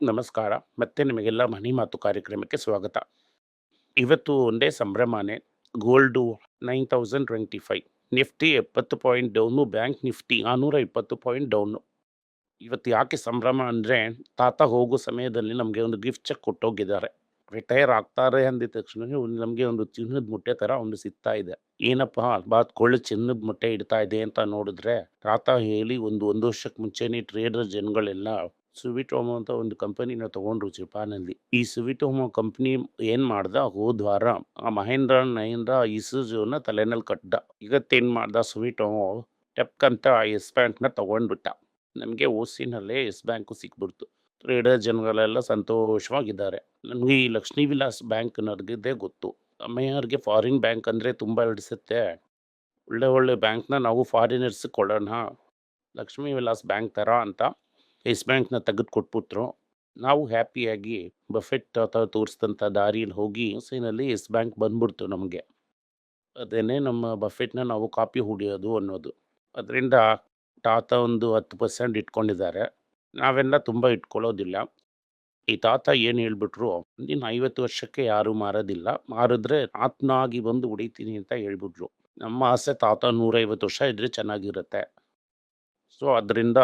ನಮಸ್ಕಾರ. ಮತ್ತೆ ನಿಮಗೆಲ್ಲ ಮನಿ ಮಾತು ಕಾರ್ಯಕ್ರಮಕ್ಕೆ ಸ್ವಾಗತ. ಇವತ್ತು ಒಂದೇ ಸಂಭ್ರಮನೇ. Gold nine thousand twenty five Nifty ಎಪ್ಪತ್ತು ಪಾಯಿಂಟ್ ಡೌನು, ಬ್ಯಾಂಕ್ ನಿಫ್ಟಿ ನಾನ್ನೂರ ಇಪ್ಪತ್ತು ಪಾಯಿಂಟ್ ಡೌನು. ಇವತ್ತು ಯಾಕೆ ಸಂಭ್ರಮ ಅಂದರೆ, ತಾತ ಹೋಗೋ ಸಮಯದಲ್ಲಿ ನಮಗೆ ಒಂದು ಗಿಫ್ಟ್ ಚೆಕ್ ಕೊಟ್ಟೋಗಿದ್ದಾರೆ. ರಿಟೈರ್ ಆಗ್ತಾರೆ ಅಂದಿದ ತಕ್ಷಣ ನಮಗೆ ಒಂದು ಚಿನ್ನದ ಮುಟ್ಟೆ ಥರ ಒಂದು ಸಿಗ್ತಾ ಇದೆ. ಏನಪ್ಪ ಬಾತ್ ಕೊಳ್ಳು ಚಿನ್ನದ ಮುಟ್ಟೆ ಇಡ್ತಾ ಇದೆ ಅಂತ ನೋಡಿದ್ರೆ, ತಾತ ಹೇಳಿ ಒಂದು ಒಂದು ವರ್ಷಕ್ಕೆ ಮುಂಚೆನೇ ಟ್ರೇಡರ್ ಜನಗಳೆಲ್ಲ ಸುವಿಟೋಮೋ ಅಂತ ಒಂದು ಕಂಪನಿನ ತೊಗೊಂಡ್ರು ಜಪಾನಲ್ಲಿ ಈ ಸುವಿಟೋಮೋ ಕಂಪ್ನಿ ಏನು ಮಾಡ್ದ? ಹೋದ್ವಾರ ಆ ಮಹೇಂದ್ರ ನಹೇಂದ್ರ ಇಸುಜುನ ತಲೆನಲ್ಲಿ ಕಟ್ಟ ಇವತ್ತೇನು ಮಾಡ್ದ? ಸುವಿಟೋಮೋ ಟೆಪ್ಕ್ ಅಂತ ಎಸ್ ಬ್ಯಾಂಕ್ನ ತೊಗೊಂಡ್ಬಿಟ್ಟ. ನಮಗೆ ಓಸಿನಲ್ಲೇ ಎಸ್ ಬ್ಯಾಂಕು ಸಿಕ್ಬಿಡ್ತು. ಟ್ರೇಡರ್ ಜನಗಳೆಲ್ಲ ಸಂತೋಷವಾಗಿದ್ದಾರೆ. ನನಗೆ ಈ ಲಕ್ಷ್ಮೀ ವಿಲಾಸ್ ಬ್ಯಾಂಕ್ ನನಗಿದ್ದೇ ಗೊತ್ತು. ಅಮ್ಮಯ್ಯವ್ರಿಗೆ ಫಾರಿನ್ ಬ್ಯಾಂಕ್ ಅಂದರೆ ತುಂಬ ಹಿಡಿಸುತ್ತೆ. ಒಳ್ಳೆ ಒಳ್ಳೆ ಬ್ಯಾಂಕ್ನ ನಾವು ಫಾರಿನರ್ಸ್ ಕೊಡೋಣ. ಲಕ್ಷ್ಮೀ ವಿಲಾಸ್ ಬ್ಯಾಂಕ್ ಥರ ಅಂತ ಎಸ್ ಬ್ಯಾಂಕ್ನ ತೆಗೆದು ಕೊಟ್ಬಿಟ್ರು. ನಾವು ಹ್ಯಾಪಿಯಾಗಿ ಬಫೆಟ್ ತಾತ ತೋರಿಸಿದಂಥ ದಾರಿಯಲ್ಲಿ ಹೋಗಿ ಸೀನಲ್ಲಿ ಎಸ್ ಬ್ಯಾಂಕ್ ಬಂದ್ಬಿಡ್ತು ನಮಗೆ. ಅದೇನೇ ನಮ್ಮ ಬಫೆಟ್ನ ನಾವು ಕಾಪಿ ಹೊಡಿಯೋದು ಅನ್ನೋದು. ಅದರಿಂದ ತಾತ ಒಂದು ಹತ್ತು ಪರ್ಸೆಂಟ್ ಇಟ್ಕೊಂಡಿದ್ದಾರೆ. ನಾವೆಲ್ಲ ತುಂಬ ಇಟ್ಕೊಳ್ಳೋದಿಲ್ಲ. ಈ ತಾತ ಏನು ಹೇಳ್ಬಿಟ್ರು ಇನ್ನು ಐವತ್ತು ವರ್ಷಕ್ಕೆ ಯಾರೂ ಮಾರೋದಿಲ್ಲ. ಮಾರಿದ್ರೆ ಆತ್ನಾಗಿ ಬಂದು ಹೊಡಿತೀನಿ ಅಂತ ಹೇಳ್ಬಿಟ್ರು. ನಮ್ಮ ಆಸೆ ತಾತ ನೂರೈವತ್ತು ವರ್ಷ ಇದ್ದರೆ ಚೆನ್ನಾಗಿರುತ್ತೆ. ಸೊ, ಅದರಿಂದ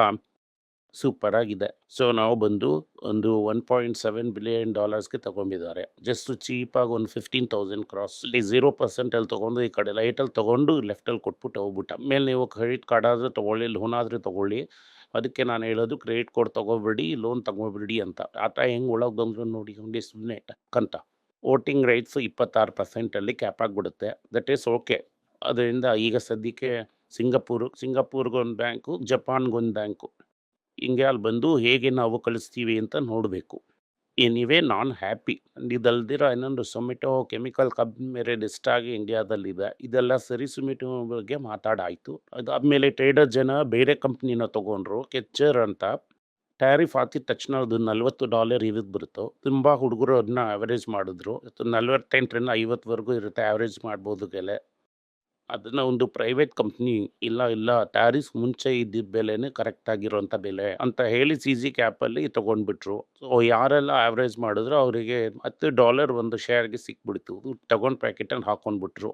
ಸೂಪರ್ ಆಗಿದೆ. ಸೊ ನಾವು ಬಂದು ಒಂದು ಒನ್ ಪಾಯಿಂಟ್ ಸೆವೆನ್ ಬಿಲಿಯನ್ ಡಾಲರ್ಸ್ಗೆ ತಗೊಂಡಿದ್ದಾರೆ. ಜಸ್ಟ್ ಚೀಪಾಗಿ ಒಂದು ಫಿಫ್ಟೀನ್ ತೌಸಂಡ್ ಕ್ರಾಸ್ ಇಲ್ಲಿ ಝೀರೋ ಪರ್ಸೆಂಟಲ್ಲಿ ತಗೊಂಡು ಈ ಕಡೆ ಲೈಟಲ್ಲಿ ತೊಗೊಂಡು ಲೆಫ್ಟಲ್ಲಿ ಕೊಟ್ಬಿಟ್ಟು ಹೋಗ್ಬಿಟ್ಟ. ಮೇಲೆ ನೀವು ಕ್ರೆಡಿಟ್ ಕಾರ್ಡ್ ಆದರೂ ತೊಗೊಳ್ಳಿ ಲೋನ್ ಆದರೂ ತೊಗೊಳ್ಳಿ. ಅದಕ್ಕೆ ನಾನು ಹೇಳೋದು ಕ್ರೆಡಿಟ್ ಕಾರ್ಡ್ ತೊಗೊಬೇಡಿ ಲೋನ್ ತಗೋಬೇಡಿ ಅಂತ. ಆತ ಹೆಂಗೆ ಒಳಗೆ ಬಂದ್ರು ನೋಡಿ ನೋಡಿ ಸುಮ್ಮನೆ ಕಂತ. ವೋಟಿಂಗ್ ರೈಟ್ಸ್ ಇಪ್ಪತ್ತಾರು ಪರ್ಸೆಂಟಲ್ಲಿ ಕ್ಯಾಪ್ ಆಗಿಬಿಡುತ್ತೆ. ದಟ್ ಈಸ್ ಓಕೆ ಅದರಿಂದ ಈಗ ಸದ್ಯಕ್ಕೆ ಸಿಂಗಪೂರು, ಸಿಂಗಪೂರ್ಗೊಂದು ಬ್ಯಾಂಕು ಜಪಾನ್ಗೊಂದು ಬ್ಯಾಂಕು ಹಿಂಗೆ ಅಲ್ಲಿ ಬಂದು ಹೇಗೆ ನಾವು ಕಳಿಸ್ತೀವಿ ಅಂತ ನೋಡಬೇಕು. ಎನಿವೇ ನಾನ್ ಹ್ಯಾಪಿ. ಇದಲ್ದಿರೋ ಇನ್ನೊಂದು ಸೊಮೆಟೊ ಕೆಮಿಕಲ್ ಕಂಪ್ನಿ ಮೇಲೆ ಲಿಸ್ಟ್ ಆಗಿ ಇಂಡಿಯಾದಲ್ಲಿದೆ. ಇದೆಲ್ಲ ಸರಿ ಸುಮಿಟೊ ಬಗ್ಗೆ ಮಾತಾಡಾಯಿತು. ಅದಾದಮೇಲೆ ಟ್ರೇಡರ್ ಜನ ಬೇರೆ ಕಂಪ್ನಿನ ತೊಗೊಂಡ್ರು. ಕೆಚ್ಚರ್ ಅಂತ. ಟ್ಯಾರಿಫ್ ಹಾಕಿದ ತಕ್ಷಣ ಅದು ನಲ್ವತ್ತು ಡಾಲರ್ ಇರೋದು ಬರುತ್ತೋ ತುಂಬ ಹುಡುಗರು ಅದನ್ನ ಆ್ಯಾವರೇಜ್ ಮಾಡಿದ್ರು. ನಲ್ವತ್ತೆಂಟರಿಂದ ಐವತ್ತುವರೆಗೂ ಇರುತ್ತೆ ಆ್ಯಾವರೇಜ್ ಮಾಡ್ಬೋದು ಬೆಲೆ ಅದನ್ನ ಒಂದು ಪ್ರೈವೇಟ್ ಕಂಪ್ನಿ ಇಲ್ಲ ಇಲ್ಲ ಟ್ಯಾರಿಸ್ ಮುಂಚೆ ಇದ್ದಿದ್ದ ಬೆಲೆನೇ ಕರೆಕ್ಟ್ ಆಗಿರೋಂಥ ಬೆಲೆ ಅಂತ ಹೇಳಿ ಸಿ ಜಿ ಕ್ಯಾಪಲ್ಲಿ ತಗೊಂಡ್ಬಿಟ್ರು. ಸೊ ಯಾರೆಲ್ಲ ಆವ್ರೇಜ್ ಮಾಡಿದ್ರು ಅವರಿಗೆ ಹತ್ತು ಡಾಲರ್ ಒಂದು ಶೇರ್ಗೆ ಸಿಕ್ಬಿಡ್ತು. ತಗೊಂಡು ಪ್ಯಾಕೆಟನ್ನು ಹಾಕೊಂಡ್ಬಿಟ್ರು.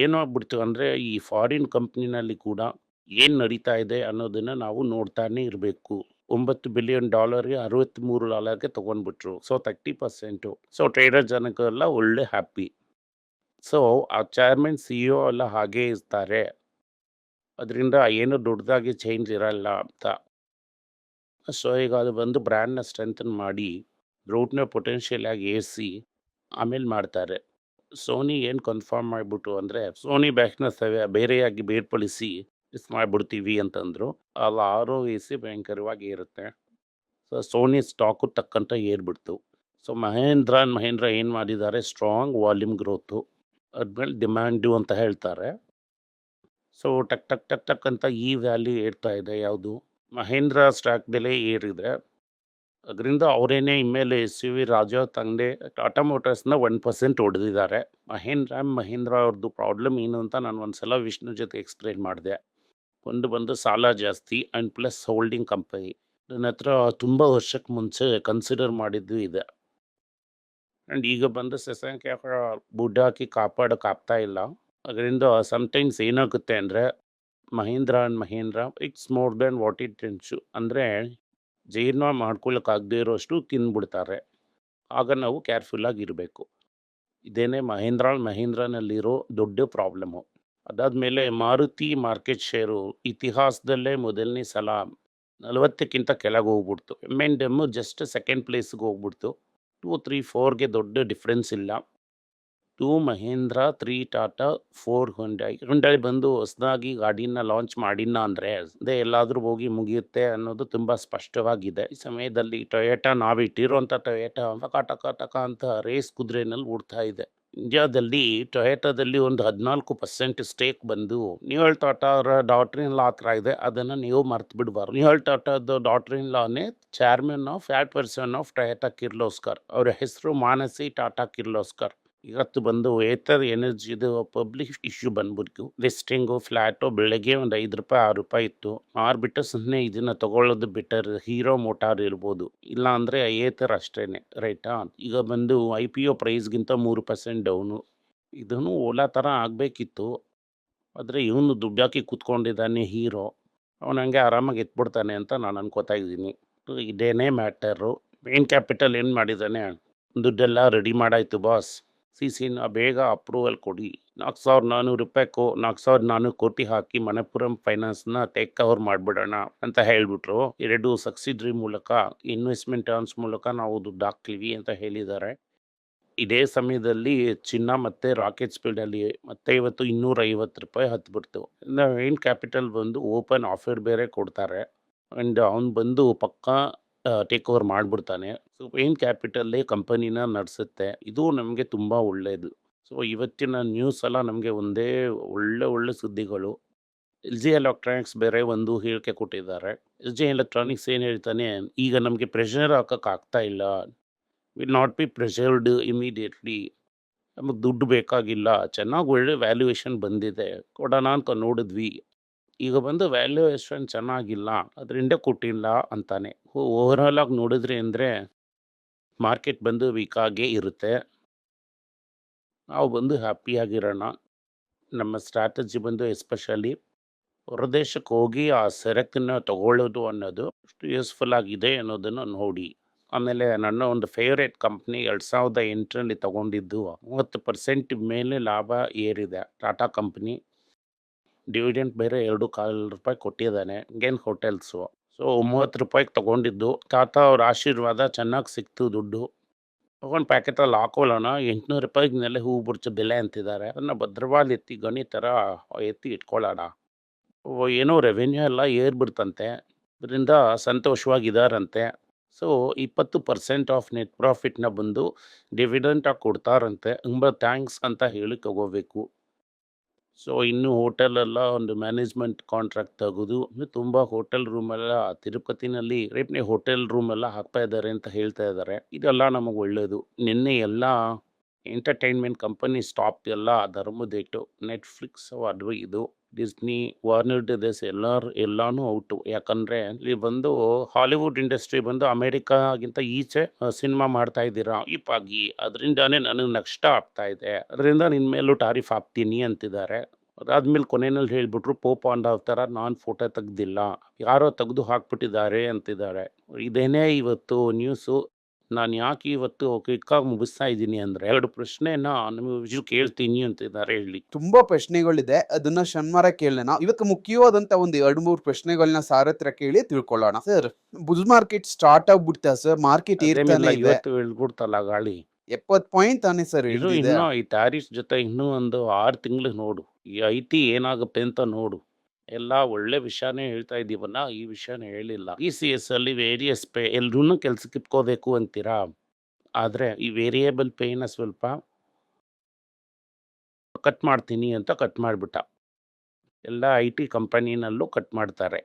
ಏನಾಗ್ಬಿಡ್ತು ಅಂದರೆ ಈ ಫಾರಿನ್ ಕಂಪ್ನಿನಲ್ಲಿ ಕೂಡ ಏನು ನಡೀತಾ ಇದೆ ಅನ್ನೋದನ್ನು ನಾವು ನೋಡ್ತಾನೆ ಇರಬೇಕು. ಒಂಬತ್ತು ಬಿಲಿಯನ್ ಡಾಲರ್ಗೆ ಅರವತ್ತ್ಮೂರು ಡಾಲರ್ಗೆ ತಗೊಂಡ್ಬಿಟ್ರು. So thirty percent so trader ಜನಕ್ಕೆಲ್ಲ ಒಳ್ಳೆ ಹ್ಯಾಪಿ ಸೊ, ಆ ಚೇರ್ಮನ್ ಸಿ ಇ ಎಲ್ಲ ಹಾಗೇ ಇರ್ತಾರೆ. ಅದರಿಂದ ಏನು ದೊಡ್ಡದಾಗಿ ಚೇಂಜ್ ಇರಲ್ಲ ಅಂತ. ಸೊ, ಈಗ ಅದು ಬಂದು ಬ್ರ್ಯಾಂಡ್ನ ಸ್ಟ್ರೆಂಥನ್ ಮಾಡಿ ರೂಟ್ನ ಪೊಟೆನ್ಷಿಯಲ್ ಆಗಿ ಏರಿಸಿ, ಆಮೇಲೆ ಮಾಡ್ತಾರೆ. ಸೋನಿ ಏನು ಕನ್ಫರ್ಮ್ ಮಾಡಿಬಿಟ್ಟು ಅಂದರೆ ಸೋನಿ ಬ್ಯಾಂಕ್ನ ಸವೆ ಬೇರೆಯಾಗಿ ಬೇರ್ಪಡಿಸಿ ಮಿಸ್ ಮಾಡಿಬಿಡ್ತೀವಿ ಅಂತಂದರು ಅಲ್ಲಿ ಆರು ಎ ಸಿ ಭಯಂಕರವಾಗಿ ಇರುತ್ತೆ. ಸೊ ಸೋನಿ ಸ್ಟಾಕು ತಕ್ಕಂತ ಏರ್ಬಿಡ್ತು. ಸೊ, ಮಹೇಂದ್ರ ಮಹೇಂದ್ರ ಏನು ಮಾಡಿದ್ದಾರೆ ಸ್ಟ್ರಾಂಗ್ ವಾಲ್ಯೂಮ್ ಗ್ರೋತು ಅದ್ಮೇಲೆ ಡಿಮ್ಯಾಂಡು ಅಂತ ಹೇಳ್ತಾರೆ. ಸೊ, ಟಕ್ ಟಕ್ ಟಕ್ ಟಕ್ ಅಂತ ಈ ವ್ಯಾಲ್ಯೂ ಏರ್ತಾ ಇದೆ ಯಾವುದು? ಮಹೇಂದ್ರ ಸ್ಟಾಕ್ ಬೆಲೆ ಏರಿದೆ ಅದರಿಂದ ಅವರೇನೆ ಇನ್ಮೇಲೆ ಎಸ್ ಯು ವಿ ರಾಜಾ ತಂದೆ ಟಾಟಾ ಮೋಟರ್ಸ್ನ ಒನ್ ಪರ್ಸೆಂಟ್ ಹೊಡೆದಿದ್ದಾರೆ. ಮಹೇಂದ್ರ ಮಹೇಂದ್ರ ಅವ್ರದ್ದು ಪ್ರಾಬ್ಲಮ್ ಏನು ಅಂತ ನಾನು ಒಂದು ಸಲ ವಿಷ್ಣು ಜೊತೆ ಎಕ್ಸ್ಪ್ಲೈನ್ ಮಾಡಿದೆ. ಒಂದು ಬಂದು ಸಾಲ ಜಾಸ್ತಿ ಆ್ಯಂಡ್ ಪ್ಲಸ್ ಹೋಲ್ಡಿಂಗ್ ಕಂಪನಿ. ನನ್ನ ಹತ್ರ ತುಂಬ ವರ್ಷಕ್ಕೆ ಮುಂಚೆ ಕನ್ಸಿಡರ್ ಮಾಡಿದ್ದು ಇದೆ. ಆ್ಯಂಡ್ ಈಗ ಬಂದ ಸೆಸಂಖ್ಯೆ ಬುಡ್ಡ ಹಾಕಿ ಕಾಪಾಡೋಕ್ಕಾಗ್ತಾ ಇಲ್ಲ. ಅದರಿಂದ ಸಮ್ಟೈಮ್ಸ್ ಏನಾಗುತ್ತೆ ಅಂದರೆ Mahindra and Mahindra it's more than what it tends ಅಂದರೆ ಜೀರ್ಣ ಮಾಡ್ಕೊಳ್ಳೋಕ್ಕಾಗದೇ ಇರೋಷ್ಟು ತಿಂದ್ಬಿಡ್ತಾರೆ ಆಗ ನಾವು ಕೇರ್ಫುಲ್ಲಾಗಿ ಇರಬೇಕು. ಇದೇನೇ ಮಹೀಂದ್ರ ಆ್ಯಂಡ್ ಮಹೀಂದ್ರನಲ್ಲಿರೋ ದೊಡ್ಡ ಪ್ರಾಬ್ಲಮ್ಮು ಅದಾದಮೇಲೆ ಮಾರುತಿ ಮಾರ್ಕೆಟ್ ಶೇರು ಇತಿಹಾಸದಲ್ಲೇ ಮೊದಲನೇ ಸಲ ನಲವತ್ತಕ್ಕಿಂತ ಕೆಳಗೆ ಹೋಗ್ಬಿಡ್ತು. M and M just second ಪ್ಲೇಸ್ಗೆ ಹೋಗ್ಬಿಡ್ತು. ಟೂ ತ್ರೀ ಫೋರ್ಗೆ ದೊಡ್ಡ ಡಿಫ್ರೆನ್ಸ್ ಇಲ್ಲ. Two Mahindra three Tata four Hyundai Hyundai ಬಂದು ಹೊಸದಾಗಿ ಗಾಡಿನ ಲಾಂಚ್ ಮಾಡಿಲ್ಲ ಅಂದರೆ ಅದೇ ಎಲ್ಲಾದರೂ ಹೋಗಿ ಮುಗಿಯುತ್ತೆ ಅನ್ನೋದು ತುಂಬ ಸ್ಪಷ್ಟವಾಗಿದೆ. ಈ ಸಮಯದಲ್ಲಿ ಟೊಯೋಟಾ ನಾವಿಟ್ಟಿರುವಂಥ ಟೊಯೋಟಾ ಟಕ ಟಕ ಟಕ ಅಂತ ರೇಸ್ ಕುದುರೆನಲ್ಲಿ ಓಡ್ತಾ ಇದೆ. ಇಂಡಿಯಾದಲ್ಲಿ ಟೊಯೋಟಾದಲ್ಲಿ ಒಂದು ಹದಿನಾಲ್ಕು ಪರ್ಸೆಂಟ್ ಸ್ಟೇಕ್ ಬಂದು ನಿಯೋಲ್ ಟಾಟಾ ಅವರ ಡಾಟ್ರಿನ್ ಲಾ ಹತ್ರ ಇದೆ, ಅದನ್ನು ನೀವು ಮರ್ತು ಬಿಡಬಾರ್ದು. ನಿಯೋಲ್ ಟಾಟಾದ ಡಾಟ್ರಿನ್ ಲಾನೇ chairman of fat person of Toyota Kirloskar ಅವರ ಹೆಸರು ಮಾನಸಿ ಟಾಟಾ ಕಿರ್ಲೋಸ್ಕರ್ ಇವತ್ತು ಬಂದು ವೇತರ್ ಎನರ್ಜಿದು ಪಬ್ಲಿಕ್ ಇಶ್ಯೂ ಬಂದ್ಬಿಟ್ಟು ಲಿಸ್ಟಿಂಗು ಫ್ಲ್ಯಾಟು ಬೆಳಗ್ಗೆ ಒಂದು ಐದು ರೂಪಾಯಿ, ಆರು ರೂಪಾಯಿ ಇತ್ತು. ಮಾರ್ಬಿಟ್ಟು ಸುಮ್ಮನೆ ಇದನ್ನ ತಗೊಳ್ಳೋದು ಬೆಟರ್ ಹೀರೋ ಮೋಟಾರ್ ಇರ್ಬೋದು. ಇಲ್ಲ ಅಂದರೆ ಏತರ್ ಅಷ್ಟೇನೆ ರೈಟಾ ಈಗ ಬಂದು ಐ ಪಿ ಒ ಪ್ರೈಸ್ಗಿಂತ ಮೂರು ಪರ್ಸೆಂಟ್ ಡೌನು ಇದನ್ನು ಓಲಾ ಥರ ಆಗಬೇಕಿತ್ತು. ಆದರೆ ಇವನು ದುಡ್ಡು ಹಾಕಿ ಕೂತ್ಕೊಂಡಿದ್ದಾನೆ ಹೀರೋ ಅವನು ಹಂಗೆ ಆರಾಮಾಗಿ ಎತ್ಬಿಡ್ತಾನೆ ಅಂತ ನಾನು ಅನ್ಕೋತಾ ಇದ್ದೀನಿ. ಇದೇನೇ ಮ್ಯಾಟರು ಮೇನ್ ಕ್ಯಾಪಿಟಲ್ ಏನು ಮಾಡಿದ್ದಾನೆ ದುಡ್ಡೆಲ್ಲ ರೆಡಿ ಮಾಡಾಯಿತು ಬಾಸ್ ಸಿ ಸಿನ ಬೇಗ ಅಪ್ರೂವಲ್ ಕೊಡಿ. ನಾಲ್ಕು ಸಾವಿರದ ನಾನ್ನೂರು ಕೋ ನಾಲ್ಕು ಸಾವಿರ ನಾನ್ನೂರು ಕೋಟಿ ಹಾಕಿ ಮಣಪುರಂ ಫೈನಾನ್ಸ್ನ ಟೇಕ್ ಓವರ್ ಮಾಡಿಬಿಡೋಣ ಅಂತ ಹೇಳ್ಬಿಟ್ರು. ಎರಡು ಸಬ್ಸಿಡ್ರಿ ಮೂಲಕ, ಇನ್ವೆಸ್ಟ್ಮೆಂಟ್ ಟರ್ಮ್ಸ್ ಮೂಲಕ ನಾವು ದುಡ್ಡು ಹಾಕ್ತೀವಿ ಅಂತ ಹೇಳಿದ್ದಾರೆ. ಇದೇ ಸಮಯದಲ್ಲಿ ಚಿನ್ನ ಮತ್ತು ರಾಕೆಟ್ ಸ್ಪೀಡಲ್ಲಿ ಮತ್ತೆ ಇವತ್ತು ಇನ್ನೂರ ಐವತ್ತು ರೂಪಾಯಿ ಹತ್ಬಿಡ್ತು. ಮೇನ್ ಕ್ಯಾಪಿಟಲ್ ಬಂದು ಓಪನ್ ಆಫರ್ ಬೇರೆ ಕೊಡ್ತಾರೆ. ಆ್ಯಂಡ್ ಅವ್ನು ಬಂದು ಪಕ್ಕಾ ಟೇಕ್ ಓವರ್ ಮಾಡಿಬಿಡ್ತಾನೆ. ಸೊ ಪೇನ್ ಕ್ಯಾಪಿಟಲ್ಲೇ ಕಂಪನಿನ ನಡೆಸುತ್ತೆ. ಇದು ನಮಗೆ ತುಂಬ ಒಳ್ಳೆಯದು ಸೊ ಇವತ್ತಿನ ನ್ಯೂಸ್ ಎಲ್ಲ ನಮಗೆ ಒಂದೇ ಒಳ್ಳೆ ಒಳ್ಳೆ ಸುದ್ದಿಗಳು. ಎಲ್ ಜಿ ಎಲೆಕ್ಟ್ರಾನಿಕ್ಸ್ ಬೇರೆ ಒಂದು ಹೇಳಿಕೆ ಕೊಟ್ಟಿದ್ದಾರೆ. ಎಲ್ ಜಿ ಎಲೆಕ್ಟ್ರಾನಿಕ್ಸ್ ಏನು ಹೇಳ್ತಾನೆ, ಈಗ ನಮಗೆ ಪ್ರೆಷರ್ ಹಾಕಕ್ಕೆ ಆಗ್ತಾ ಇಲ್ಲ. Will not be pressured immediately ನಮಗೆ ದುಡ್ಡು ಬೇಕಾಗಿಲ್ಲ. ಚೆನ್ನಾಗಿ ಒಳ್ಳೆ ವ್ಯಾಲ್ಯೂಯೇಷನ್ ಬಂದಿದೆ. ಕೊಡೋಣ ಅಂತ ನೋಡಿದ್ವಿ. ಈಗ ಬಂದು ವ್ಯಾಲ್ಯೂ ಎಷ್ಟೊಂದು ಚೆನ್ನಾಗಿಲ್ಲ ಅದರಿಂದ ಕೊಟ್ಟಿಲ್ಲ ಅಂತಾನೆ. ಓವರ್ಆಲ್ ಆಗಿ ನೋಡಿದ್ರೆ ಅಂದರೆ ಮಾರ್ಕೆಟ್ ಬಂದು ವೀಕಾಗೇ ಇರುತ್ತೆ. ನಾವು ಬಂದು ಹ್ಯಾಪಿಯಾಗಿರೋಣ ನಮ್ಮ ಸ್ಟ್ರಾಟಜಿ ಬಂದು ಎಸ್ಪೆಷಲಿ ಹೊರದೇಶಕ್ಕೆ ಹೋಗಿ ಆ ಸೆರಕನ್ನು ತಗೊಳ್ಳೋದು ಅನ್ನೋದು ಎಷ್ಟು ಯೂಸ್ಫುಲ್ ಆಗಿದೆ ಅನ್ನೋದನ್ನು ನೋಡಿ. ಆಮೇಲೆ ನನ್ನ ಒಂದು ಫೇವ್ರೇಟ್ ಕಂಪ್ನಿ ಎರಡು ಸಾವಿರದ ಎಂಟರಲ್ಲಿ ತಗೊಂಡಿದ್ದು ಮೂವತ್ತು ಪರ್ಸೆಂಟ್ ಮೇಲೆ ಲಾಭ ಏರಿದೆ. ಟಾಟಾ ಕಂಪ್ನಿ ಡಿವಿಡೆಂಟ್ ಬೇರೆ ಎರಡು ಕಾಲು ರೂಪಾಯಿ ಕೊಟ್ಟಿದ್ದಾನೆ ಗೇನ್ ಹೋಟೆಲ್ಸು. ಸೊ, ಮೂವತ್ತು ರೂಪಾಯಿಗೆ ತಗೊಂಡಿದ್ದು. ತಾತ ಅವ್ರ ಆಶೀರ್ವಾದ ಚೆನ್ನಾಗಿ ಸಿಕ್ತು ದುಡ್ಡು. ತಗೊಂಡು ಪ್ಯಾಕೆಟಲ್ಲಿ ಹಾಕೊಳ್ಳೋಣ, ಎಂಟುನೂರು ರೂಪಾಯಿಗೆ ನೆಲೆ ಹೂ ಬುರ್ಚ ಬೆಲೆ ಅಂತಿದ್ದಾರೆ. ಅದನ್ನು ಭದ್ರವಾಗಿ ಎತ್ತಿ ಗಣಿ ಥರ ಎತ್ತಿ ಇಟ್ಕೊಳ್ಳೋಣ ಏನೋ ರೆವೆನ್ಯೂ ಎಲ್ಲ ಏರ್ಬಿಡ್ತಂತೆ. ಇದರಿಂದ ಸಂತೋಷವಾಗಿದ್ದಾರಂತೆ ಸೊ, ಇಪ್ಪತ್ತು ಪರ್ಸೆಂಟ್ ಆಫ್ ನೆಟ್ ಪ್ರಾಫಿಟ್ನ ಬಂದು ಡಿವಿಡೆಂಟಾಗಿ ಕೊಡ್ತಾರಂತೆ. ತುಂಬ ಥ್ಯಾಂಕ್ಸ್ ಅಂತ ಹೇಳಿ ತಗೋಬೇಕು. ಸೊ ಇನ್ನು ಹೋಟೆಲೆಲ್ಲ ಒಂದು ಮ್ಯಾನೇಜ್ಮೆಂಟ್ ಕಾಂಟ್ರಾಕ್ಟ್ ತೆಗೆದು. ತುಂಬ ಹೋಟೆಲ್ ರೂಮೆಲ್ಲ, ತಿರುಪತಿನಲ್ಲಿ ರೇಪ್ನೆ ಹೋಟೆಲ್ ರೂಮ್ ಎಲ್ಲ ಹಾಕ್ತಾ ಇದ್ದಾರೆ ಅಂತ ಹೇಳ್ತಾ ಇದ್ದಾರೆ. ಇದೆಲ್ಲ ನಮಗೆ ಒಳ್ಳೆಯದು ನಿನ್ನೆ ಎಲ್ಲ ಎಂಟರ್ಟೈನ್ಮೆಂಟ್ ಕಂಪನಿ ಸ್ಟಾಪ್ ಎಲ್ಲ ಧರ್ಮದೇಟು ನೆಟ್ಫ್ಲಿಕ್ಸ್ ಅದು ಇದು. ಡಿಸ್ನಿ ವಾರ್ನರ್ ಡಿಸ್ ಎಲ್ಲರೂ, ಎಲ್ಲಾನು ಔಟು. ಯಾಕಂದರೆ ಇಲ್ಲಿ ಬಂದು ಹಾಲಿವುಡ್ ಇಂಡಸ್ಟ್ರಿ ಬಂದು ಅಮೇರಿಕಾಗಿಂತ ಈಚೆ ಸಿನಿಮಾ ಮಾಡ್ತಾ ಇದ್ದೀರಾ? ಇಪ್ಪಾಗಿ. ಅದರಿಂದಾನೇ ನನಗೆ ನಷ್ಟ ಆಗ್ತಾ ಇದೆ. ಅದರಿಂದ ನಿನ್ನ ಮೇಲೂ ಟಾರಿಫ್ ಹಾಕ್ತೀನಿ ಅಂತಿದ್ದಾರೆ. ಅದಾದ್ಮೇಲೆ ಕೊನೆಯಲ್ಲಿ ಹೇಳ್ಬಿಟ್ರು ಪೋಪ್ ಆನ್ ಥರ ನಾನು ಫೋಟೋ ತೆಗ್ದಿಲ್ಲ. ಯಾರೋ ತೆಗೆದು ಹಾಕ್ಬಿಟ್ಟಿದ್ದಾರೆ ಅಂತಿದ್ದಾರೆ. ಇದೇನೇ ಇವತ್ತು ನ್ಯೂಸು ನಾನು ಯಾಕೆ ಇವತ್ತು ಕ್ವಿಕ್ಕಾಗಿ ಮುಗಿಸ್ತಾ ಇದ್ದೀನಿ ಅಂದರೆ ಎರಡು ಪ್ರಶ್ನೆನ ನಿಮಗೆ ವಿಷಯ ಕೇಳ್ತೀನಿ ಅಂತಿದ್ದಾರೆ ಹೇಳಿ ತುಂಬಾ ಪ್ರಶ್ನೆಗಳಿದೆ. ಅದನ್ನ ಶನಿವಾರ ಕೇಳೋಣ. ಇವತ್ತು ಮುಖ್ಯವಾದಂತ ಒಂದು ಎರಡು ಮೂರು ಪ್ರಶ್ನೆಗಳನ್ನ ಸಾರ್ ಹತ್ರ ಕೇಳಿ ತಿಳ್ಕೊಳ್ಳೋಣ. ಸರ್ ಬುಲ್ ಮಾರ್ಕೆಟ್ ಸ್ಟಾರ್ಟ್ ಆಗ್ಬಿಡ್ತಾ ಸರ್? ಮಾರ್ಕೆಟ್ ಏರ್ತಾನೆ ಇದೆ. ಇವತ್ತು ಹೇಳ್ಬಿಡ್ತಲ್ಲ ಗಾಳಿ. ಎಪ್ಪತ್ ಪಾಯಿಂಟ್ ತಾನೆ ಸರ್ ಇದು ಇಳಿದಿದೆ ಇನ್ನೂ ಈ ಟ್ಯಾರಿಫ್ ಜೊತೆ ಇನ್ನೂ ಒಂದು ಆರು ತಿಂಗಳು ನೋಡು. ಈ ಐತಿ ಏನಾಗುತ್ತೆ ಅಂತ ನೋಡು. ಎಲ್ಲ ಒಳ್ಳೆ ವಿಷಯನೇ ಹೇಳ್ತಾ ಇದ್ದೀವನ್ನ ಈ ವಿಷಯನೇ ಹೇಳಿಲ್ಲ. ಇ ಸಿ ಎಸ್ ಅಲ್ಲಿ ವೇರಿಯಸ್ ಪೇ ಎಲ್ರೂ ಕೆಲ್ಸಕ್ಕೆ ಇಟ್ಕೋಬೇಕು ಅಂತೀರಾ? ಆದರೆ ಈ ವೇರಿಯೇಬಲ್ ಪೇನ ಸ್ವಲ್ಪ ಕಟ್ ಮಾಡ್ತೀನಿ ಅಂತ ಕಟ್ ಮಾಡಿಬಿಟ್ಟ. ಎಲ್ಲ ಐ ಟಿ ಕಂಪನಿನಲ್ಲೂ ಕಟ್ ಮಾಡ್ತಾರೆ.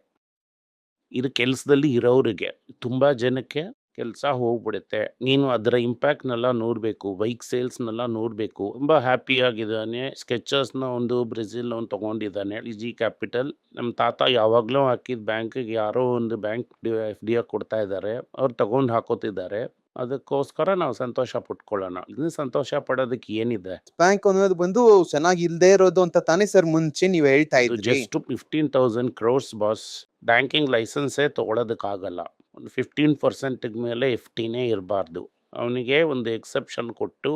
ಇದು ಕೆಲಸದಲ್ಲಿ ಇರೋರಿಗೆ ತುಂಬ ಜನಕ್ಕೆ ಕೆಲಸ ಹೋಗ್ಬಿಡುತ್ತೆ. ನೀನು ಅದರ ಇಂಪ್ಯಾಕ್ಟ್ನೆಲ್ಲ ನೋಡಬೇಕು ಬೈಕ್ ಸೇಲ್ಸ್ನೆಲ್ಲ ನೋಡಬೇಕು. ತುಂಬ ಹ್ಯಾಪಿ ಆಗಿದ್ದಾನೆ. ಸ್ಕೆಚರ್ಸ್ನ ಒಂದು ಬ್ರೆಜಿಲ್ ಅವ್ನು ತೊಗೊಂಡಿದ್ದಾನೆ. ಇಜಿ ಕ್ಯಾಪಿಟಲ್ ನಮ್ಮ ತಾತ ಯಾವಾಗಲೂ ಹಾಕಿದ ಬ್ಯಾಂಕಿಗೆ ಯಾರೋ ಒಂದು ಬ್ಯಾಂಕ್ ಎಫ್ ಡಿ ಕೊಡ್ತಾ ಇದ್ದಾರೆ. ಅವ್ರು ತಗೊಂಡು ಹಾಕೋತಿದ್ದಾರೆ. ಅದಕ್ಕೋಸ್ಕರ ನಾವು ಸಂತೋಷ ಪಟ್ಕೊಳ್ಳೋಣ. ಇದನ್ನ ಸಂತೋಷ ಪಡೋದಕ್ಕೆ ಏನಿದೆ? ಬ್ಯಾಂಕ್ ಅನ್ನೋದು ಬಂದು ಚೆನ್ನಾಗಿ ಇಲ್ಲದೆ ಇರೋದು ಅಂತ ತಾನೇ ಸರ್ ಮುಂಚೆ ನೀವು ಹೇಳ್ತಾ ಇದ್ರು. Just fifteen thousand crores boss banking ಲೈಸೆನ್ಸೇ ತೊಗೊಳೋದಕ್ಕಾಗಲ್ಲ. ಒಂದು ಫಿಫ್ಟೀನ್ ಪರ್ಸೆಂಟಿಗೆ ಮೇಲೆ ಎಫ್ಟಿನೇ ಇರಬಾರ್ದು. ಅವನಿಗೆ ಒಂದು ಎಕ್ಸೆಪ್ಷನ್ ಕೊಟ್ಟು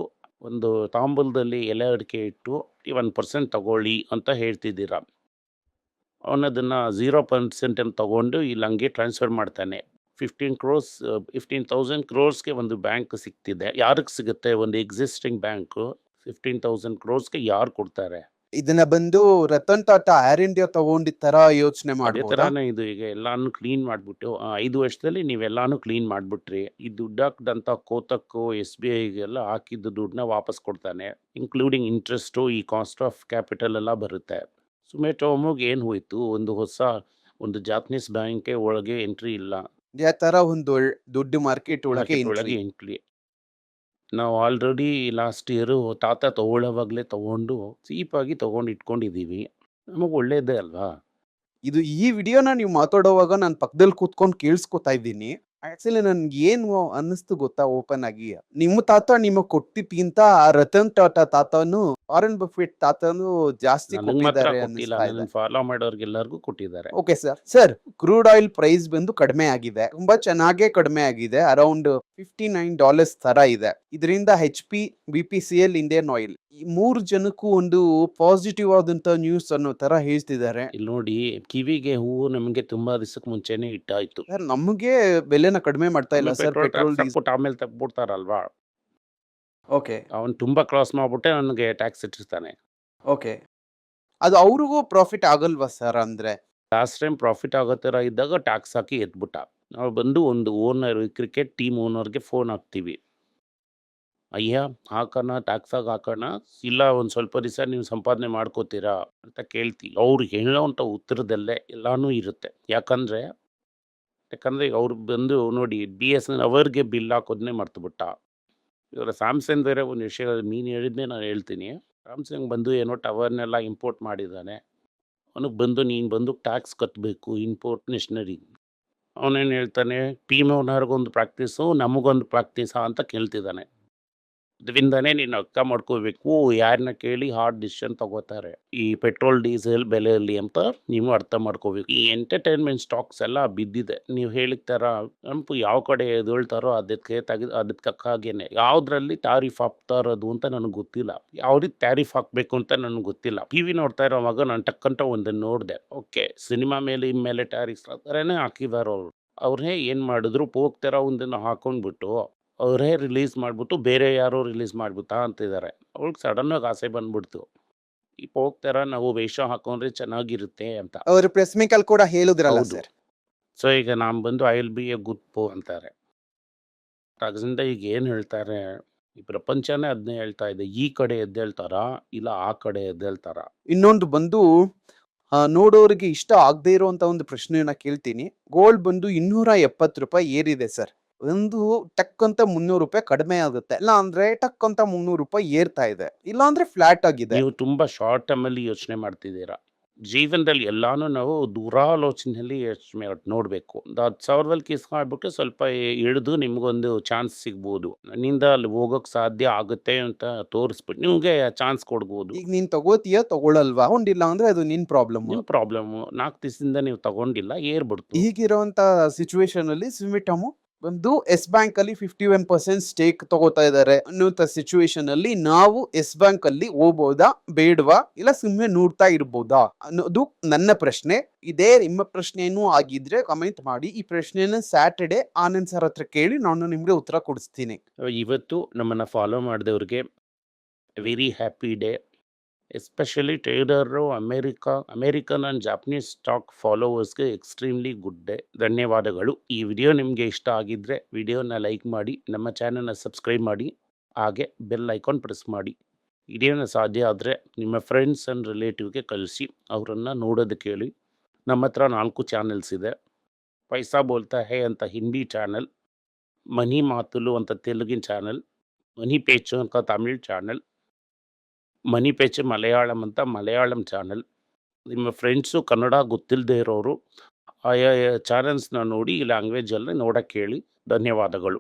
ಒಂದು ತಾಂಬೂಲದಲ್ಲಿ ಎಲೆ ಅಡಿಕೆ ಇಟ್ಟು ಒನ್ ಪರ್ಸೆಂಟ್ ತಗೊಳ್ಳಿ ಅಂತ ಹೇಳ್ತಿದ್ದೀರ. ಅವನದನ್ನು ಝೀರೋ ಪರ್ಸೆಂಟ್ ಅಂತ ತಗೊಂಡು ಇಲ್ಲಿ ಹಂಗೆ ಟ್ರಾನ್ಸ್ಫರ್ ಮಾಡ್ತಾನೆ. ಫಿಫ್ಟೀನ್ ಕ್ರೋರ್ಸ್ ಫಿಫ್ಟೀನ್ ತೌಸಂಡ್ ಕ್ರೋರ್ಸ್ಗೆ ಒಂದು ಬ್ಯಾಂಕ್ ಸಿಗ್ತಿದೆ ಯಾರಿಗೆ ಸಿಗುತ್ತೆ? ಒಂದು ಎಕ್ಸಿಸ್ಟಿಂಗ್ ಬ್ಯಾಂಕು ಫಿಫ್ಟೀನ್ ತೌಸಂಡ್ ಕ್ರೋರ್ಸ್ಗೆ ಯಾರು ಕೊಡ್ತಾರೆ? ಇದನ್ನ ಬಂದು ರತನ್ ಟಾಟಾ ಏರ್ ಇಂಡಿಯಾ ತಗೊಂಡಿದ್ ತರ ಯೋಚನೆ ಅದೇ ಮಾಡ್ಬೋದಾ? ಥರನೇ ಇದು ಈಗ ಎಲ್ಲಾನು ಕ್ಲೀನ್ ಮಾಡಿಬಿಟ್ಟು ಐದು ವರ್ಷದಲ್ಲಿ ನೀವೆಲ್ಲಾನು ಕ್ಲೀನ್ ಮಾಡಿಬಿಟ್ರಿ. ಈ ದುಡ್ಡು ಹಾಕ್ದಂಥ ಕೋತಕ್ಕು ಎಸ್ ಬಿ ಐಗೆಲ್ಲ ಹಾಕಿದ್ದು ದುಡ್ಡನ್ನ ವಾಪಸ್ ಕೊಡ್ತಾನೆ ಇನ್ಕ್ಲೂಡಿಂಗ್ ಇಂಟ್ರೆಸ್ಟು ಈ ಕಾಸ್ಟ್ ಆಫ್ ಕ್ಯಾಪಿಟಲ್ ಎಲ್ಲ ಬರುತ್ತೆ. ಸುಮೇಟೋಮೋಗೆ ಏನು ಹೋಯ್ತು? ಒಂದು ಹೊಸ ಒಂದು ಜಾಪನೀಸ್ ಬ್ಯಾಂಕೆ ಒಳಗೆ ಎಂಟ್ರಿ ಇಲ್ಲ. ಯಾವ ತರ ಒಂದು ಒಳ್- ದುಡ್ಡು ಮಾರ್ಕೆಟ್ ಒಳಗೆ ಮಾರ್ಕೆಟ್ ಒಳಗೆ entry. ಎಂಟ್ರಿ ನಾವು ಆಲ್ರೆಡಿ ಲಾಸ್ಟ್ ಇಯರು ತಾತ ತಗೊಳ್ಳೋವಾಗಲೇ ತೊಗೊಂಡು ಚೀಪಾಗಿ ತೊಗೊಂಡು ಇಟ್ಕೊಂಡಿದ್ದೀವಿ. ನಮಗೆ ಒಳ್ಳೇದೇ ಅಲ್ವಾ? ಇದು ಈ ವಿಡಿಯೋನ ನೀವು ಮಾತಾಡೋವಾಗ ನಾನು ಪಕ್ಕದಲ್ಲಿ ಕೂತ್ಕೊಂಡು ಕೇಳಿಸ್ಕೊತಾ ಇದ್ದೀನಿ. ಆಕ್ಚುಲಿ ನನ್ಗೆ ಏನು ಅನ್ನಿಸ್ತು ಗೊತ್ತಾ ಓಪನ್ ಆಗಿ? ನಿಮ್ಮ ತಾತ ನಿಮಗೆ ಕೊಟ್ಟಿದ್ಕಿಂತ ರತನ್ ಟಾಟಾ ತಾತನು ಆರನ್ ಬಫೆಟ್ ತಾತನು ಜಾಸ್ತಿ ಫಾಲೋ ಮಾಡೋರ್ಗೆಲ್ಲರಿಗೂ ಕೊಟ್ಟಿದ್ದಾರೆ. Okay sir. Sir crude oil price ಬಂದು ಕಡಿಮೆ ಆಗಿದೆ. ತುಂಬಾ ಚೆನ್ನಾಗೇ ಕಡಿಮೆ ಆಗಿದೆ. ಅರೌಂಡ್ ಫಿಫ್ಟಿ ನೈನ್ ಡಾಲರ್ಸ್ ತರ ಇದೆ. ಇದರಿಂದ H P B P C L Indian Oil ಈ ಮೂರು ಜನಕ್ಕೂ ಒಂದು ಪಾಸಿಟಿವ್ ಆದಂತ ನ್ಯೂಸ್ ಅನ್ನೋ ತರ ಹೇಳ್ತಿದ್ದಾರೆ. ಇಲ್ಲಿ ನೋಡಿ ಕಿವಿಗೆ ಹೂವು ನಮಗೆ ತುಂಬಾ ದಿವಸಕ್ಕೆ ಮುಂಚೆನೆ ಇಟ್ಟಾಯ್ತು ಸರ್ ನಮಗೆ ಬೆಲೆನ ಕಡಿಮೆ ಮಾಡ್ತಾ ಇಲ್ಲ ಸರ್ ಪೆಟ್ರೋಲ್ ಟ್ಯಾಕ್ಸ್ ಆಮೇಲೆ ತಗ್ಬಿಡ್ತಾರಲ್ವಾ ಓಕೆ. ಅವನು ತುಂಬಾ ಕ್ರಾಸ್ ಮಾಡ್ಬಿಟ್ಟೆ ನನಗೆ ಟ್ಯಾಕ್ಸ್ ಇಟ್ಟಿರ್ತಾನೆ. ಓಕೆ. ಅದು ಅವ್ರಿಗೂ ಪ್ರಾಫಿಟ್ ಆಗಲ್ವಾ ಸರ್ ಅಂದ್ರೆ? ಲಾಸ್ಟ್ ಟೈಮ್ ಪ್ರಾಫಿಟ್ ಆಗೋ ಥರ ಇದ್ದಾಗ ಟ್ಯಾಕ್ಸ್ ಹಾಕಿ ಎದ್ಬಿಟ್ಟ. ನಾವು ಬಂದು ಒಂದು ಓನರ್ ಕ್ರಿಕೆಟ್ ಟೀಮ್ ಓನರ್ಗೆ ಫೋನ್ ಹಾಕ್ತೀವಿ. ಅಯ್ಯ ಹಾಕೋಣ ಟ್ಯಾಕ್ಸಾಗಿ ಹಾಕೋಣ. ಇಲ್ಲ ಒಂದು ಸ್ವಲ್ಪ ದಿವಸ ನೀವು ಸಂಪಾದನೆ ಮಾಡ್ಕೋತೀರಾ? ಅಂತ ಕೇಳ್ತೀವಿ ಅವ್ರು ಹೇಳೋವಂಥ ಉತ್ತರದಲ್ಲೇ ಎಲ್ಲಾನು ಇರುತ್ತೆ. ಯಾಕಂದರೆ ಯಾಕಂದರೆ ಈಗ ಅವ್ರು ಬಂದು ನೋಡಿ ಬಿ ಎಸ್ ಎನ್ ಅವರ್ಗೆ ಬಿಲ್ ಹಾಕೋದನ್ನೇ ಮರ್ತುಬಿಟ್ಟ. ಇವರ ಸ್ಯಾಮ್ಸಂಗ್ ಬೇರೆ ಒಂದು ವಿಷಯ ನೀನು ಹೇಳಿದ್ನೇ ನಾನು ಹೇಳ್ತೀನಿ. ಸ್ಯಾಮ್ಸಂಗ್ ಬಂದು ಏನೋ ಟವರ್ನೆಲ್ಲ ಇಂಪೋರ್ಟ್ ಮಾಡಿದ್ದಾನೆ. ಅವನಿಗೆ ಬಂದು ನೀನು ಬಂದು ಟ್ಯಾಕ್ಸ್ ಕತ್ತಬೇಕು ಇಂಪೋರ್ಟ್ ಮಿಷನರಿ ಅವನೇನು ಹೇಳ್ತಾನೆ ಪಿ ಓನರ್ಗೊಂದು ಪ್ರಾಕ್ಟೀಸು ನಮಗೊಂದು ಪ್ರಾಕ್ಟೀಸಾ ಅಂತ ಕೇಳ್ತಿದ್ದಾನೆ. ಇದರಿಂದನೇ ನೀನು ಅಕ್ಕ ಮಾಡ್ಕೋಬೇಕು ಯಾರನ್ನ ಕೇಳಿ ಹಾರ್ಡ್ ಡಿಸಿಷನ್ ತಗೋತಾರೆ. ಈ ಪೆಟ್ರೋಲ್ ಡೀಸೆಲ್ ಬೆಲೆಯಲ್ಲಿ ಅಂತ ನೀವು ಅರ್ಥ ಮಾಡ್ಕೋಬೇಕು. ಈ ಎಂಟರ್ಟೈನ್ಮೆಂಟ್ ಸ್ಟಾಕ್ಸ್ ಎಲ್ಲ ಬಿದ್ದಿದೆ. ನೀವು ಹೇಳಿದ ಥರ ನೆನಪು ಯಾವ ಕಡೆ ಎದ್ದೇಳ್ತಾರೋ ಅದಕ್ಕೆ ತೆಗೆದು, ಅದಕ್ಕೆ ಹಾಗೇನೆ. ಯಾವುದ್ರಲ್ಲಿ ಟ್ಯಾರಿಫ್ ಹಾಕ್ತಾ ಇರೋದು ಅಂತ ನನಗೆ ಗೊತ್ತಿಲ್ಲ. ಯಾವ ರೀತಿ ಟ್ಯಾರಿಫ್ ಹಾಕಬೇಕು ಅಂತ ನನಗೆ ಗೊತ್ತಿಲ್ಲ. ಟಿ ವಿ ನೋಡ್ತಾ ಇರೋವಾಗ ನಾನು ಟಕ್ಕಂತ ಒಂದನ್ನು ನೋಡಿದೆ. ಓಕೆ, ಸಿನಿಮಾ ಮೇಲೆ ಇನ್ಮೇಲೆ ಟ್ಯಾರಿಫ್ ಹಾಕಿದಾರೆ ಅವರು. ಅವ್ರನ್ನೇ ಏನು ಮಾಡಿದ್ರು ಹೋಗ್ತಾರ ಒಂದನ್ನು ಹಾಕೊಂಡ್ಬಿಟ್ಟು ಅವರೇ ರಿಲೀಸ್ ಮಾಡಿಬಿಟ್ಟು ಬೇರೆ ಯಾರೋ ರಿಲೀಸ್ ಮಾಡಿಬಿಟ್ಟ ಅಂತಿದ್ದಾರೆ. ಅವ್ಳಿಗೆ ಸಡನ್ನಾಗಿ ಆಸೆ ಬಂದ್ಬಿಡ್ತು. ಈ ಹೋಗ್ತಾರ ನಾವು ವೇಷ ಹಾಕೊಂಡ್ರೆ ಚೆನ್ನಾಗಿರುತ್ತೆ ಅಂತ. ಅವರು ಪ್ರೆಸ್ ಕೂಡ ಹೇಳಿದ್ರಲ್ಲ ಹೌದು. ಸರ್. ಸೊ ಈಗ ನಾನು ಬಂದು I L B A good ಪೋ ಅಂತಾರೆ. ಅದರಿಂದ ಈಗ ಏನು ಹೇಳ್ತಾರೆ? ಈ ಪ್ರಪಂಚನೇ ಅದನ್ನೇ ಹೇಳ್ತಾ ಇದೆ. ಈ ಕಡೆ ಎದ್ದೇಳ್ತಾರಾ? ಇಲ್ಲ ಆ ಕಡೆ ಎದ್ದೇಳ್ತಾರಾ? ಇನ್ನೊಂದು ಬಂದು ಆ, ನೋಡೋರಿಗೆ ಇಷ್ಟ ಆಗದೆ ಇರುವಂತ ಒಂದು ಪ್ರಶ್ನೆಯನ್ನ ಕೇಳ್ತೀನಿ. ಗೋಲ್ಡ್ ಬಂದು ಇನ್ನೂರ ಎಪ್ಪತ್ತು ರೂಪಾಯಿ ಏರಿದೆ ಸರ್. ಒಂದು ಟಕ್ ಅಂತ ಮುನ್ನೂರು ರೂಪಾಯಿ ಕಡಿಮೆ ಆಗುತ್ತೆ. ಇಲ್ಲ ಅಂದ್ರೆ ಟಕ್ ಅಂತ ಮುನ್ನೂರು ರೂಪಾಯಿ ಏರ್ತಾ ಇದೆ. ಇಲ್ಲ ಅಂದ್ರೆ ಫ್ಲಾಟ್ ಆಗಿದೆ. ನೀವು ತುಂಬಾ ಶಾರ್ಟ್ ಟರ್ಮಲ್ಲಿ ಯೋಚನೆ ಮಾಡ್ತಿದ್ದೀರಾ? ಜೀವನದಲ್ಲಿ ಎಲ್ಲಾನು ನಾವು ದೂರಾಲೋಚನೆಯಲ್ಲಿ ಯೋಚನೆ ನೋಡಬೇಕು. ಒಂದು ಹತ್ತು ಸಾವಿರದಲ್ಲಿ ಕಿಸ್ಕೊಂಡ್ಬಿಟ್ಟು ಸ್ವಲ್ಪ ಇಳಿದು ನಿಮಗೊಂದು ಚಾನ್ಸ್ ಸಿಗ್ಬೋದು. ನಿಂದ ಅಲ್ಲಿ ಹೋಗೋಕೆ ಸಾಧ್ಯ ಆಗುತ್ತೆ ಅಂತ ತೋರಿಸ್ಬಿಟ್ಟು ನಿಮಗೆ ಚಾನ್ಸ್ ಕೊಡ್ಬೋದು. ಈಗ ನೀನ್ ತಗೋತೀಯ? ತಗೊಳಲ್ವಾ? ಹೊಂಡಿಲ್ಲ ಅಂದ್ರೆ ಅದು ನಿನ್ ಪ್ರಾಬ್ಲಮ್ ಪ್ರಾಬ್ಲಮ್ ನಾಲ್ಕು ದಿವಸದಿಂದ ನೀವು ತಗೊಂಡಿಲ್ಲ ಏರ್ಬಿಡ್ತು. ಈಗಿರುವಂತ ಸಿಚುವೇಶನ್ ಅಲ್ಲಿ ಸಿಮಿಟಮು ಒಂದು ಎಸ್ ಬ್ಯಾಂಕ್ ಅಲ್ಲಿ ಫಿಫ್ಟಿ ಒನ್ ಪರ್ಸೆಂಟ್ ಸ್ಟೇಕ್ ತಗೋತಾ ಇದ್ದಾರೆ ಅನ್ನುವಂತ ಸಿಚುವೇಶನ್ ಅಲ್ಲಿ ನಾವು ಎಸ್ ಬ್ಯಾಂಕ್ ಅಲ್ಲಿ ಹೋಗ್ಬೋದಾ, ಬೇಡವಾ, ಇಲ್ಲ ಸುಮ್ಮನೆ ನೋಡ್ತಾ ಇರ್ಬೋದಾ ಅನ್ನೋದು ನನ್ನ ಪ್ರಶ್ನೆ. ಇದೇ ನಿಮ್ಮ ಪ್ರಶ್ನೆನೂ ಆಗಿದ್ರೆ ಕಮೆಂಟ್ ಮಾಡಿ. ಈ ಪ್ರಶ್ನೆಯನ್ನು ಸ್ಯಾಟರ್ಡೆ ಆನಂದ್ ಸರ್ ಹತ್ರ ಕೇಳಿ ನಾನು ನಿಮ್ಗೆ ಉತ್ತರ ಕೊಡಿಸ್ತೀನಿ. ಇವತ್ತು ನಮ್ಮನ್ನ follow ಮಾಡಿದವ್ರಿಗೆ very happy day especially trader America American and Japanese stock ಫಾಲೋವರ್ಸ್ಗೆ extremely good day ಧನ್ಯವಾದಗಳು. ಈ ವಿಡಿಯೋ ನಿಮಗೆ ಇಷ್ಟ ಆಗಿದ್ದರೆ ವಿಡಿಯೋನ ಲೈಕ್ ಮಾಡಿ, ನಮ್ಮ ಚಾನಲ್ನ ಸಬ್ಸ್ಕ್ರೈಬ್ ಮಾಡಿ, ಹಾಗೆ ಬೆಲ್ ಐಕಾನ್ ಪ್ರೆಸ್ ಮಾಡಿ. ವಿಡಿಯೋನ ಸಾಧ್ಯ ಆದರೆ ನಿಮ್ಮ ಫ್ರೆಂಡ್ಸ್ ಆ್ಯಂಡ್ ರಿಲೇಟಿವ್ಗೆ ಕಳಿಸಿ, ಅವರನ್ನು ನೋಡೋದು ಹೇಳಿ ನಮ್ಮ ಹತ್ರ ನಾಲ್ಕು ಚಾನೆಲ್ಸ್ ಇದೆ. ಪೈಸಾ ಬೋಲ್ತಾ ಹೇ ಅಂತ ಹಿಂದಿ ಚಾನಲ್ ಮನಿ ಮಾತುಲು ಅಂತ ತೆಲುಗಿನ ಚಾನಲ್ ಮನಿ ಪೇಚು ಅಂತ ತಮಿಳ್ ಚಾನಲ್ ಮನಿ ಪೇಚೆ ಮಲಯಾಳಂ ಅಂತ ಮಲಯಾಳಂ ಚಾನಲ್. ನಿಮ್ಮ ಫ್ರೆಂಡ್ಸು ಕನ್ನಡ ಗೊತ್ತಿಲ್ಲದೆ ಇರೋರು, ಆಯಾ ಚಾನಲ್ಸ್ನ ನೋಡಿ ಈ ಲ್ಯಾಂಗ್ವೇಜಲ್ಲಿ ನೋಡೋಕ್ಕೆ ಹೇಳಿ ಧನ್ಯವಾದಗಳು.